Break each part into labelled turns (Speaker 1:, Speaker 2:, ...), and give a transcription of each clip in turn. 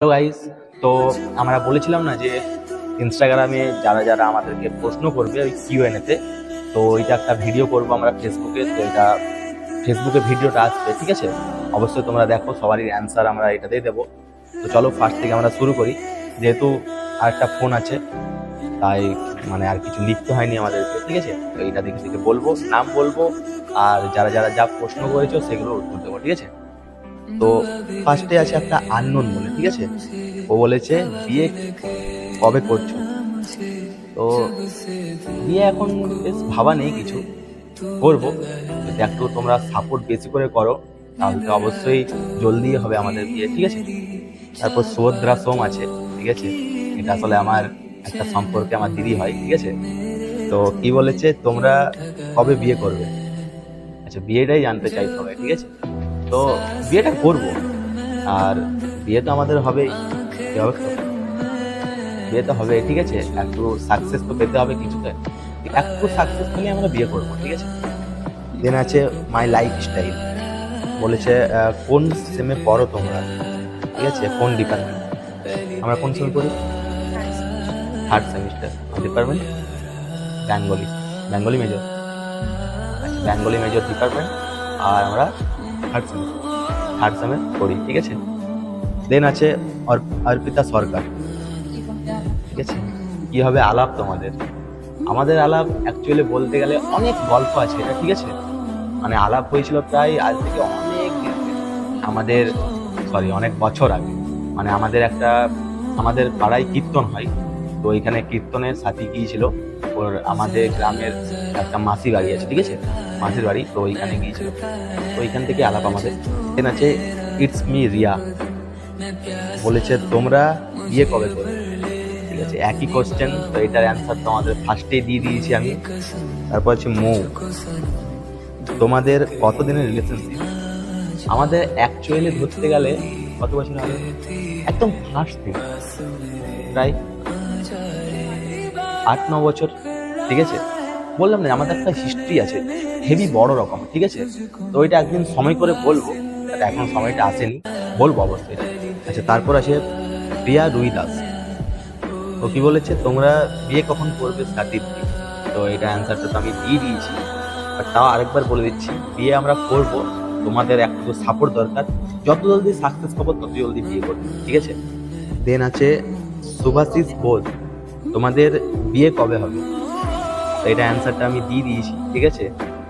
Speaker 1: Hello guys তো আমরা বলেছিলাম না যে ইনস্টাগ্রামে যারা যারা আমাদেরকে প্রশ্ন করবে ওই কিউএনএতে তো এটা একটা ভিডিও করব আমরা ফেসবুকে তো এটা ফেসবুকে ভিডিওটা আসবে, ঠিক আছে? অবশ্যই তোমরা দেখো, সবারই অ্যান্সার আমরা এটাতেই দেবো। তো চলো ফার্স্ট থেকে আমরা শুরু করি। যেহেতু আরেকটা ফোন আছে, তাই মানে আর কিছু লিখতে হয়নি আমাদেরকে, ঠিক আছে? তো এইটা দেখে দেখে বলব, নাম বলব, আর যারা যারা যা প্রশ্ন করেছ সেগুলো উত্তর দেবো, ঠিক আছে? তো ফার্স্টে আছে একটা আননোন বলে, ঠিক আছে? ও বলেছে, বিয়ে কবে করছ? তো বিয়ে এখন বেশ ভাবা নেই কিছু। করব। যদি একটু তোমরা সাপোর্ট বেশি করে করো, তাহলে তো অবশ্যই জলদি হবে আমাদের বিয়ে, ঠিক আছে? তারপর সুভদ্রা সোম আছে, ঠিক আছে? এটা আসলে আমার একটা সম্পর্কে আমার দিদি হয়, ঠিক আছে? তো কি বলেছে, তোমরা কবে বিয়ে করবে? আচ্ছা বিয়েটাই জানতে চাই সবাই ঠিক আছে? তো বিয়েটা করব। আর বিয়ে তো আমাদের হবে, বিয়ে তো হবে, ঠিক আছে? একটু সাকসেস তো পেতে হবে কিছুতে। একটু সাকসেস পেলে আমরা বিয়ে করব, ঠিক আছে? দেন আছে মাই লাইফ স্টাইল বলেছে কোন সেমে পড়ো তোমরা? ঠিক আছে? কোন ডিপার্টমেন্ট আমরা কোন সেমে পড়ি? Third semester department Bengali Bengali major Bengali major department আর আমরা থার্ড সেমে থার্ড সেমে পড়ি ঠিক আছে? দেন আছে অর্পিতা সরকার, ঠিক আছে? কি হবে আলাপ তোমাদের? আমাদের আলাপ অ্যাকচুয়ালি বলতে গেলে অনেক গল্প আছে, এটা ঠিক আছে? মানে আলাপ হয়েছিল প্রায় আজ থেকে অনেক আমাদের সরি অনেক বছর আগে। মানে আমাদের একটা আমাদের পাড়ায় কীর্তন হয়। তো ওইখানে কীর্তনের সাথী গিয়েছিল। ওর আমাদের গ্রামের একটা মাসি বাড়ি আছে, ঠিক আছে? মাসির বাড়ি, তো ওইখানে গিয়েছিল। ওইখান থেকে আলাপ আমাদের আছে ইটস মি রিয়া বলেছে, তোমরা বিয়ে কবে করবে? ঠিক আছে, একই কোশ্চেন তো এটার অ্যান্সার তোমাদের ফার্স্টে দিয়ে দিয়েছি আমি। তারপর হচ্ছে, মৌ, তোমাদের কতদিনের রিলেশনশিপ আমাদের অ্যাকচুয়ালি ধরতে গেলে কত বছর হবে? একদম ফার্স্ট থেকে প্রায় আট, ন বছর। ঠিক আছে? বললাম না, আমাদের একটা হিস্ট্রি আছে হেভি বড় রকম, ঠিক আছে? তো ওইটা একদিন সময় করে বলব এখন সময়টা আসেনি, বলব অবশ্যই আচ্ছা তারপর আছে প্রিয়া রুই দাস ও কি বলেছে, তোমরা বিয়ে কখন করবে সার্টিফিকেট তো এটা অ্যান্সারটা তো আমি দিয়ে দিয়েছি বাট তাও আরেকবার বলে দিচ্ছি, বিয়ে আমরা করব, তোমাদের একটু সাপোর্ট দরকার, যত জলদি সাকসেস পাবো তত জলদি বিয়ে করবে, ঠিক আছে? দেন আছে শুভাশিস বোধ তোমাদের বিয়ে কবে হবে? এটা অ্যান্সারটা আমি দিয়ে দিয়েছি, ঠিক আছে?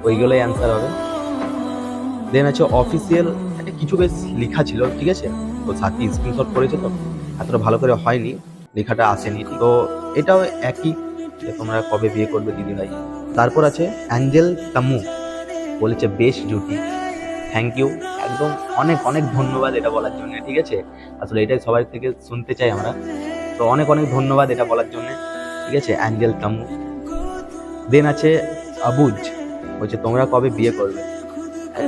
Speaker 1: ওইগুলোই অ্যান্সার হবে। দেন আছে অফিসিয়াল একটা কিছু বেশ লেখা ছিল, ঠিক আছে? তো সাথী স্ক্রিনশট করেছে তো? এতটা ভালো করে হয়নি, লেখাটা আসেনি। তো এটাও একই যে তোমরা কবে বিয়ে করবে দিদি ভাই তারপর আছে অ্যাঞ্জেল তামু, বলেছে বেশ জুটি। থ্যাংক ইউ একদম অনেক অনেক ধন্যবাদ এটা বলার জন্য, ঠিক আছে? আসলে এটাই সবাই থেকে শুনতে চাই আমরা। তো অনেক অনেক ধন্যবাদ এটা বলার জন্য, ঠিক আছে? অ্যাঞ্জেল তামু। দেন আছে আবুজ, বলছে, তোমরা কবে বিয়ে করবে?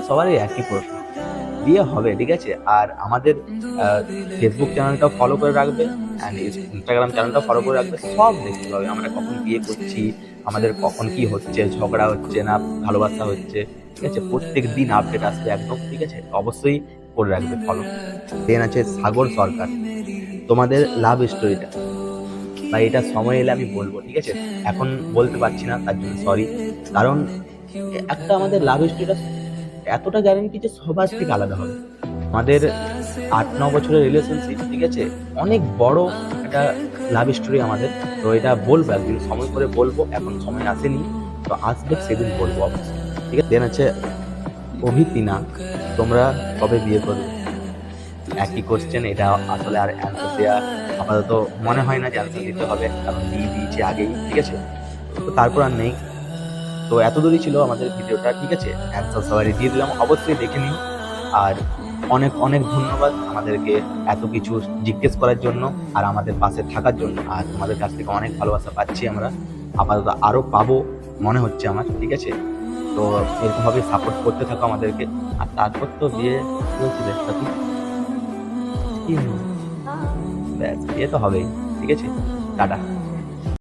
Speaker 1: সবারই একই প্রশ্ন। বিয়ে হবে, ঠিক আছে? আর আমাদের ফেসবুক চ্যানেলটাও ফলো করে রাখবে অ্যান্ড ইনস্টাগ্রাম চ্যানেলটাও ফলো করে রাখবে, সব দেখতে পাবে আমরা কখন বিয়ে করছি, আমাদের কখন কি হচ্ছে, ঝগড়া হচ্ছে না, ভালোবাসা হচ্ছে, ঠিক আছে? প্রত্যেক দিন আপডেট আসবে একদম, ঠিক আছে? অবশ্যই করে রাখবে ফলো দেন আছে সাগর সরকার, তোমাদের লাভ স্টোরিটা বা এটা সময় এলে আমি বলব, ঠিক আছে? এখন বলতে পারছি না, তার জন্য সরি কারণ একটা আমাদের লাভ স্টোরিটা এতটা গ্যারেন্টি যে সবার থেকে আলাদা হবে। আমাদের আট, ন বছরের রিলেশনশিপ ঠিক আছে? অনেক বড় একটা লাভ স্টোরি আমাদের। তো এটা বলব, একদিন সময় করে বলব, এখন সময় আসেনি। তো আসবে, সেদিন বলব অবশ্যই। ঠিক আছে? দেন আছে অভিতিনা তোমরা কবে বিয়ে করবে? একই কোশ্চেন এটা আসলে আর অ্যান্সার দেওয়া আপাতত মনে হয় না যে অ্যান্সার দিতে হবে, কারণ দিয়ে দিয়েছি আগেই, ঠিক আছে? তো তারপর আর নেই। তো এত দূরই ছিল আমাদের ভিডিওটা, ঠিক আছে? অ্যান্সার সবারই দিয়ে দিলাম, অবশ্যই দেখে নিই আর অনেক অনেক ধন্যবাদ আমাদেরকে এত কিছু জিজ্ঞেস করার জন্য আর আমাদের পাশে থাকার জন্য। আর তোমাদের কাছ থেকে অনেক ভালোবাসা পাচ্ছি আমরা। আপাতত আরও পাবো, মনে হচ্ছে আমার, ঠিক আছে? তো এরকমভাবে সাপোর্ট করতে থাকো আমাদেরকে। আর তারপর তো বিয়ে বলছি দেখতে হবে ব্যাস বিয়ে তো হবেই ঠিক আছে? টাটা।